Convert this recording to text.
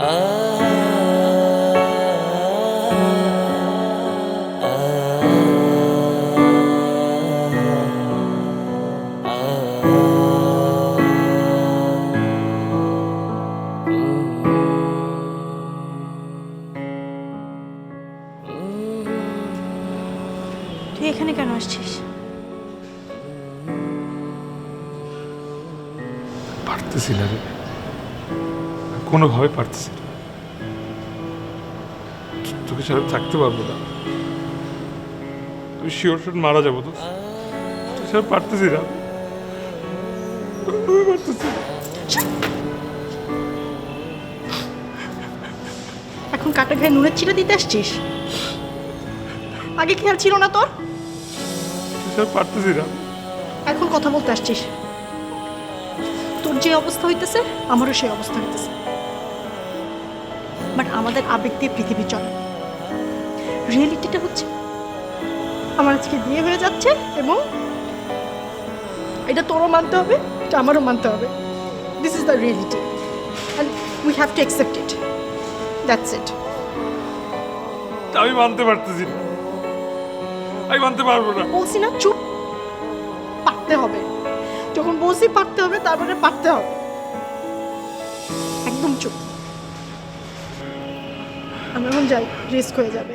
তুই এখানে কেন আসছিস? পারতেছিল কোনোভাবে পারতেছি না। তোকে ছাড়া থাকতে পারব না। আমি শিওর শিওর মারা যাব তো ছাড়া পারতেছি না। পারতেছি এখন কাটা ঘায়ে নুনের ছিটা দিতে আসছিস? আগে খেয়াল ছিল না তোর? পারতেছি না। এখন কথা বলতে আসছিস। তোর যে অবস্থা হইতেছে আমারও সেই অবস্থা হইতেছে। বাট আমাদের আবেগ দিয়ে পৃথিবী চলে। রিয়েলিটিটা হচ্ছে আমার আজকে বিয়ে হয়ে যাচ্ছে এবং এটা তোরও মানতে হবে এটা আমারও মানতে হবে। This is the reality and we have to accept it that's it আমি মানতে পারতেছি না। আমি মানতে পারব না। বলছি না চুপ। পারতে হবে। যখন বলছি পারতে হবে তারপরে পারতে হবে। একদম চুপ। আমি এখন যাই রিস্ক হয়ে যাবে।